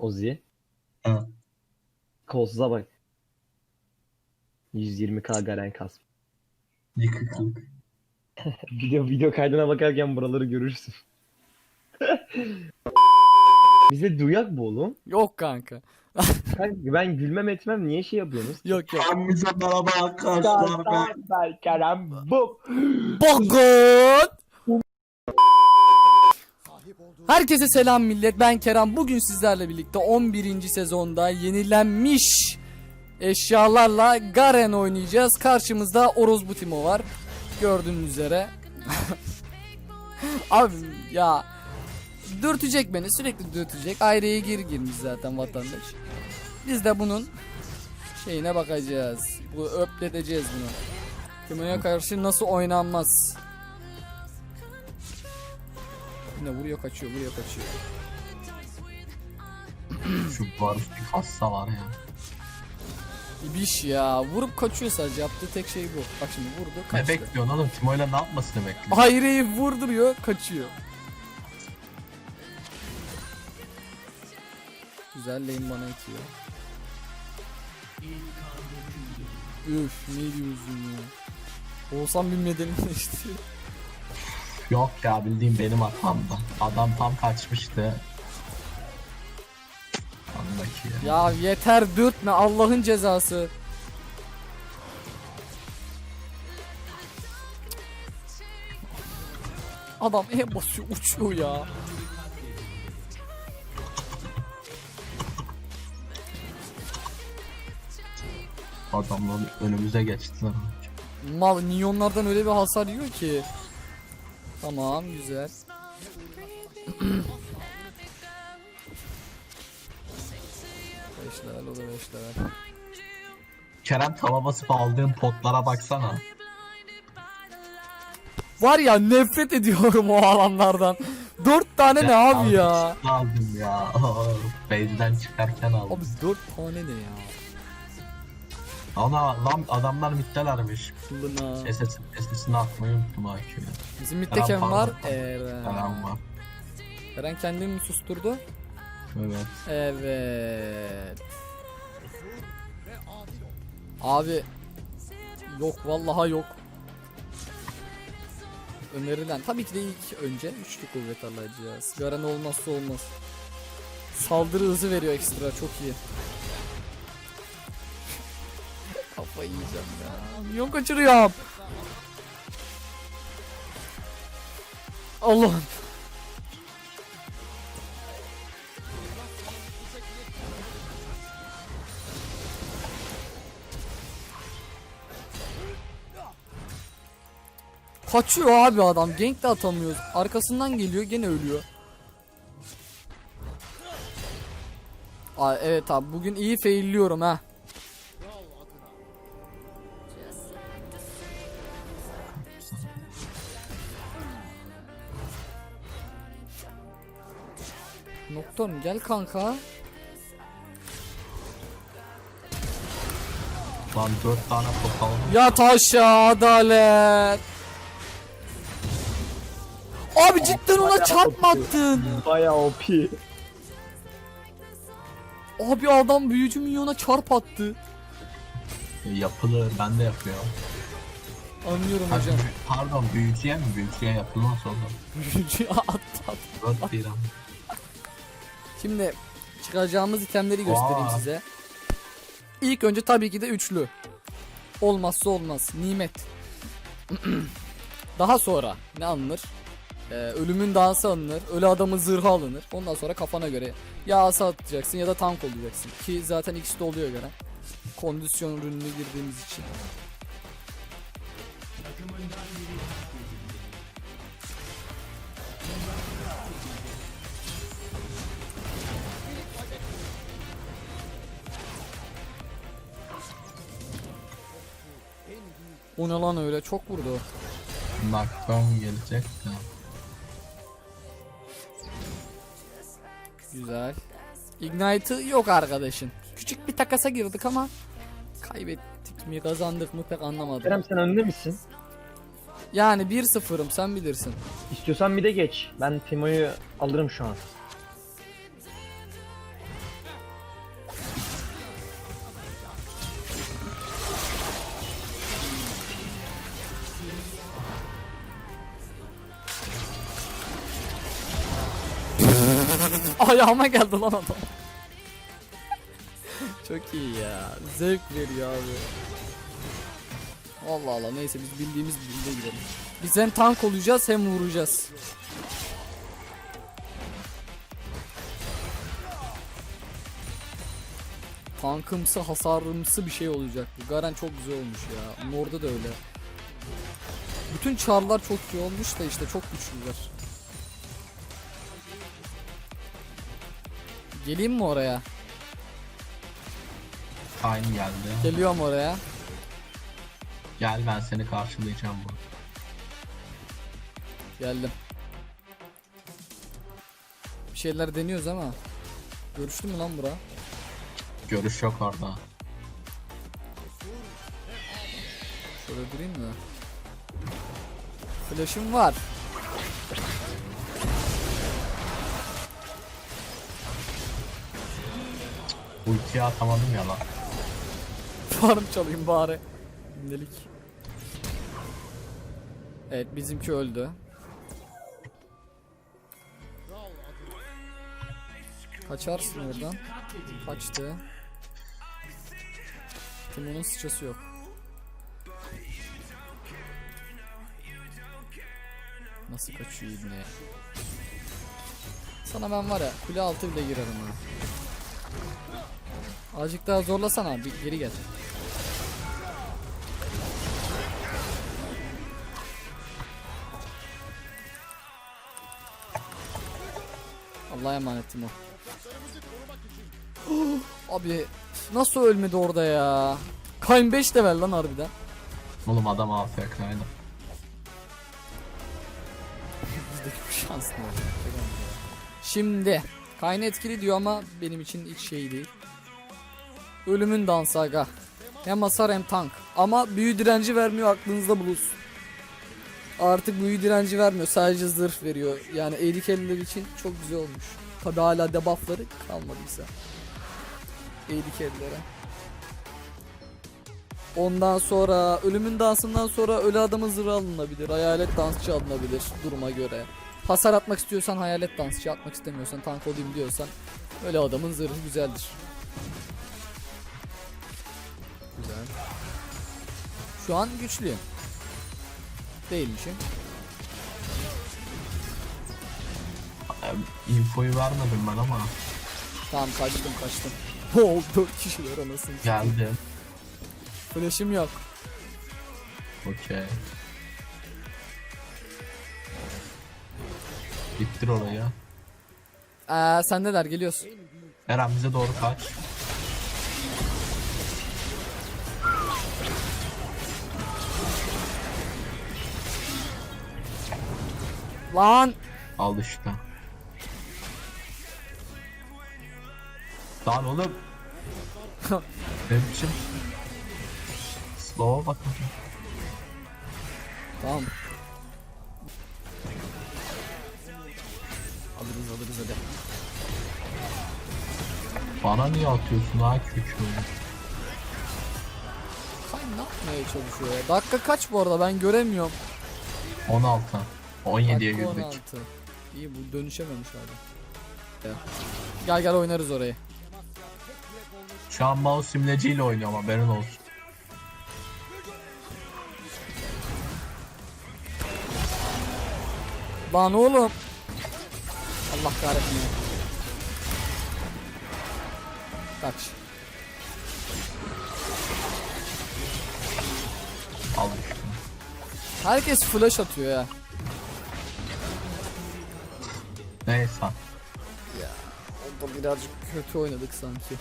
Ozi. Ha. Kolsuza bak. 120k Garen kas. Yıkıklık. Video video kaydına bakarken buraları görürsün. Bize duyak bu oğlum. Yok kanka. Kanka ben gülmem etmem niye şey yapıyorsunuz? Yok yok. Hamize merhaba arkadaşlar ben. ben Kerem bu. Bogod. Herkese selam millet. Ben Kerem. Bugün sizlerle birlikte 11. sezonda yenilenmiş eşyalarla Garen oynayacağız. Karşımızda Orozbu Timo var. Gördüğünüz üzere. Abi ya dürtecek beni sürekli dürtecek. Ayrıya gir girmiş zaten vatandaş. Biz de bunun şeyine bakacağız. Bu öpleteceğiz bunu. Timo'ya karşı nasıl oynanmaz? Yine vuruyor kaçıyor vuruyor kaçıyor. Şu Varus bir hassa var ya. İbiş ya vurup kaçıyor sadece yaptığı tek şey bu. Bak şimdi vurdu Ne kaçtı. bekliyorsun oğlum? Timo'yla ne yapmasını bekliyorsun? Hayri'yi vurduruyor kaçıyor. Güzel lane bana itiyor. Üf ne diyorsun ya. Olsam bilmeden işte. Yok ya bildiğim benim hatamdı. Adam tam kaçmıştı. Andaki ya. Ya yeter dürtme Allah'ın cezası. Adam E basıyor uçuyor ya. Adamlar önümüze geçtiler. Mal minyonlardan öyle bir hasar yiyor ki. Tamam güzel. beş level o da beş level. Kerem tava basıp aldığın potlara baksana. Var ya nefret ediyorum o alanlardan. Dört tane ne abi ya? Aldım ya. Base'den çıkarken aldım. Abi dört tane ne ya? Ana lan adamlar mittelermiş. SS, SS'ini atmayı unuttum AQ'ya. Bizim Eren var? pardon. Eren. Kerem var. Eren kendini mi susturdu? Evet. Evet. Abi yok vallahi yok. Önerilen tabii ki de ilk önce üçlü kuvvet alacağız. Garen olmazsa olmaz. Saldırı hızı veriyor ekstra çok iyi. Kafayı yiyeceğim ya. Milyon kaçırıyorum. Allah'ım. Kaçıyor abi adam. Gank de atamıyoruz. Arkasından geliyor gene ölüyor. Aa, evet abi bugün iyi failliyorum ha. Nocturne gel kanka. Lan 4 tane pot aldım. Yat aşağı adalet. Abi cidden ona çarpmadın. Bayağı OP. Abi adam büyücü milyona çarp attı. Yapılır. Ben de yapıyorum. Anlıyorum Ha, hocam. büyü- pardon büyücüye mi? Büyücüye yapılmaz oğlum. Büyücü attı. 4 değil ama. Şimdi çıkaracağımız itemleri göstereyim Vay. size. İlk önce tabii ki de üçlü. Olmazsa olmaz. Nimet. Daha sonra ne alınır? Ee, ölümün dağısı alınır. Ölü adamın zırhı alınır. Ondan sonra kafana göre ya asa atacaksın ya da tank olacaksın. Ki zaten ikisi de oluyor göre. Kondisyon ürününe girdiğimiz için. O ne lan öyle çok vurdu. Knockdown gelecek ya. Güzel. Ignite'ı yok arkadaşın. Küçük bir takasa girdik ama kaybettik mi kazandık mı pek anlamadım. Kerem sen önde misin? Yani 1-0'ım sen bilirsin. İstiyorsan bir de geç. Ben Timo'yu alırım şu an. Ayağıma geldi lan adam. Çok iyi ya. Zevk veriyor abi. Allah Allah neyse biz bildiğimiz bildiğe gidelim. Biz hem tank olacağız hem vuracağız. Tankımsı hasarımsı bir şey olacak bu. Garen çok güzel olmuş ya. Morda da öyle. Bütün çarlar çok iyi olmuş da işte çok güçlüler. Geleyim mi oraya? Aynı geldi. Geliyorum oraya. Gel ben seni karşılayacağım bu. Geldim. Bir şeyler deniyoruz ama. Görüştü mü lan bura? Görüş yok orada. Şöyle durayım mı? Flash'ım var. Ultiyi atamadım ya lan. Farm çalayım bari. Şimdilik. Evet bizimki öldü. Kaçarsın oradan. Kaçtı. Timon'un sıçrası yok. Nasıl kaçıyor ibne? Sana ben var ya kule altı bile girerim ha. Azıcık daha zorlasana bir geri gel. Allah'a emanetim o. Abi nasıl ölmedi orada ya? Kayn 5 level lan harbiden. Oğlum adam AFK'ydı. Bizdeki bu şans ne? Şimdi Kayn etkili diyor ama benim için hiç şey değil. Ölümün dansı aga. Hem hasar hem tank. Ama büyü direnci vermiyor aklınızda bulunsun. Artık büyü direnci vermiyor. Sadece zırh veriyor. Yani eğri kelleler için çok güzel olmuş. Tabi hala debuffları kalmadıysa. Eğri kellere. Ondan sonra ölümün dansından sonra ölü adamın zırhı alınabilir. Hayalet dansçı alınabilir duruma göre. Hasar atmak istiyorsan hayalet dansçı atmak istemiyorsan tank olayım diyorsan öyle adamın zırhı güzeldir. Şu an güçlüyüm. Değilmişim. Ee, Infoyu vermedim ben ama Tamam kaçtım kaçtım. Oo 4 kişiler anasını. geldi. Flash'ım yok. Okey. Bittir orayı. Ee, sen neler geliyorsun? Eren bize doğru kaç. Lan! Al işte. Lan oğlum. ne biçim? Slow'a bak. Tamam. Alırız alırız hadi. Bana niye atıyorsun ha kökü? Kay ne yapmaya çalışıyor ya? Dakika kaç bu arada ben göremiyorum. 16. 17'ye Dakika girdik. 16. İyi bu dönüşememiş. Ya. Gel gel oynarız orayı. Şu an mouse simleciyle oynuyorum haberin olsun. Lan oğlum. Allah kahretsin. Kaç. Al. Herkes flash atıyor ya. Neyse. Orada birazcık kötü oynadık sanki.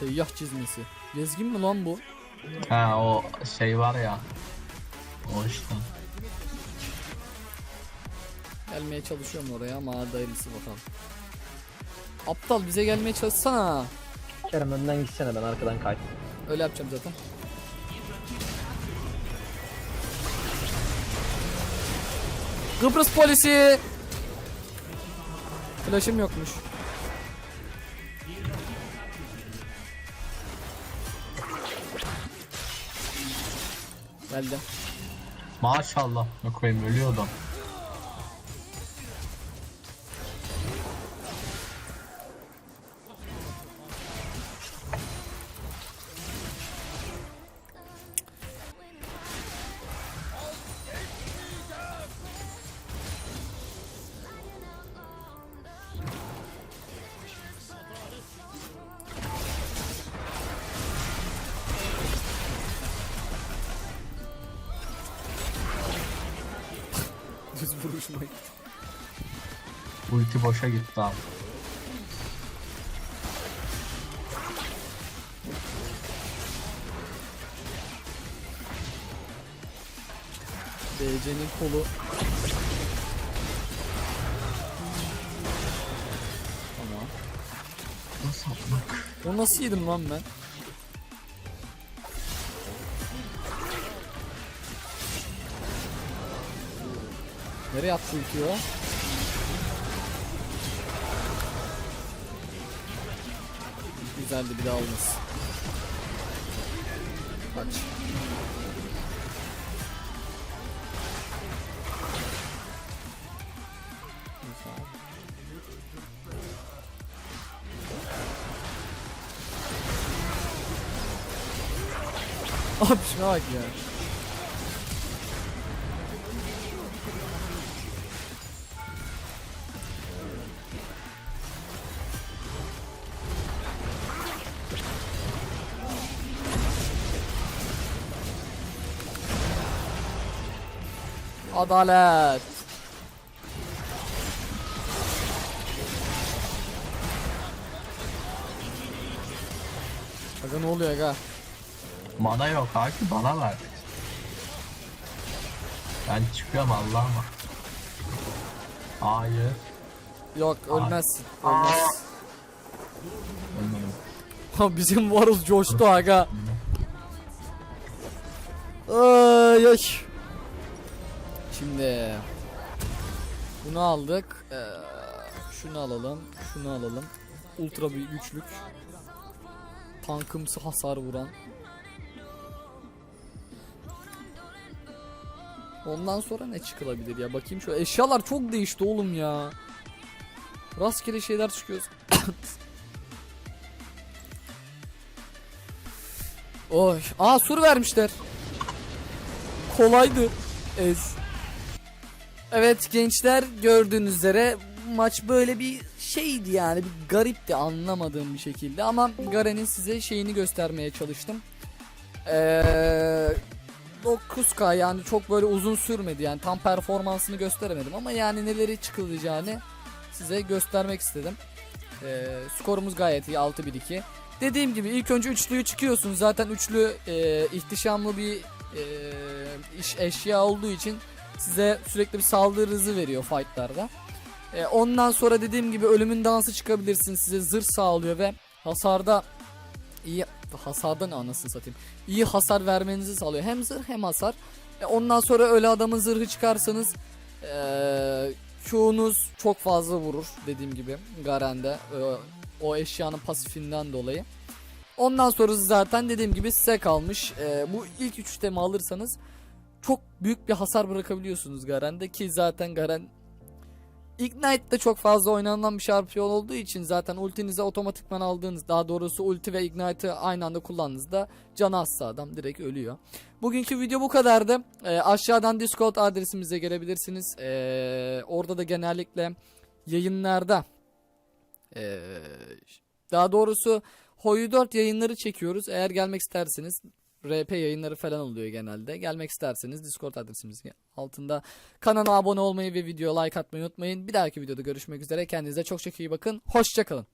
Seyyah çizmesi. Gezgin mi lan bu? Ha o şey var ya. O işte. Gelmeye çalışıyorum oraya ama hayırlısı bakalım. Aptal bize gelmeye çalışsana. Kerem önden gitsene ben arkadan kay. Öyle yapacağım zaten. Kıbrıs polisi. Flash'ım yokmuş. Geldim. Maşallah. Ne koyayım ölüyordum. Hoşuma gitti. Ulti boşa gitti abi. DC'nin kolu. Tamam. Nasıl atmak? O nasıl yedim lan ben? Nereye attı ultiyi o? Güzeldi bir daha olmasın. Kaç. Abi şuna bak ya. Adalet. Aga ne oluyor aga? Mana yok abi bana ver. Ben çıkıyorum Allah'ıma. Hayır. Yok ölmezsin. Ölmez. Ölmüyorum. Bizim Varus coştu aga. Ay ay. Şimdi bunu aldık. Ee, şunu alalım. Şunu alalım. Ultra bir güçlük. Tankımsı hasar vuran. Ondan sonra ne çıkılabilir ya? Bakayım şu eşyalar çok değişti oğlum ya. Rastgele şeyler çıkıyor. Oy. Aa sur vermişler. Kolaydı. Ez. Evet gençler gördüğünüz üzere maç böyle bir şeydi yani bir garipti anlamadığım bir şekilde ama Garen'in size şeyini göstermeye çalıştım. Ee, 9K yani çok böyle uzun sürmedi yani tam performansını gösteremedim ama yani neleri çıkılacağını size göstermek istedim. Ee, skorumuz gayet iyi 6-1-2. Dediğim gibi ilk önce üçlüyü çıkıyorsun. Zaten üçlü e, ihtişamlı bir e, iş eşya olduğu için size sürekli bir saldırı hızı veriyor fightlarda. E, ondan sonra dediğim gibi ölümün dansı çıkabilirsin. Size zırh sağlıyor ve hasarda iyi hasarda ne anasını satayım. İyi hasar vermenizi sağlıyor. Hem zırh hem hasar. E, ondan sonra öyle adamın zırhı çıkarsanız e, Q'nuz çok fazla vurur dediğim gibi Garen'de e, o eşyanın pasifinden dolayı. Ondan sonrası zaten dediğim gibi size kalmış. E, bu ilk 3 temi alırsanız çok büyük bir hasar bırakabiliyorsunuz Garen'de ki zaten Garen Ignite'de çok fazla oynanılan bir şampiyon olduğu için zaten ultinize otomatikman aldığınız daha doğrusu ulti ve Ignite'ı aynı anda kullandığınızda canı azsa adam direkt ölüyor. Bugünkü video bu kadardı. Ee, aşağıdan Discord adresimize gelebilirsiniz. Ee, orada da genellikle yayınlarda ee, daha doğrusu Hoyu 4 yayınları çekiyoruz. Eğer gelmek isterseniz RP yayınları falan oluyor genelde. Gelmek isterseniz Discord adresimiz altında. Kanala abone olmayı ve videoya like atmayı unutmayın. Bir dahaki videoda görüşmek üzere. Kendinize çok çok iyi bakın. Hoşçakalın.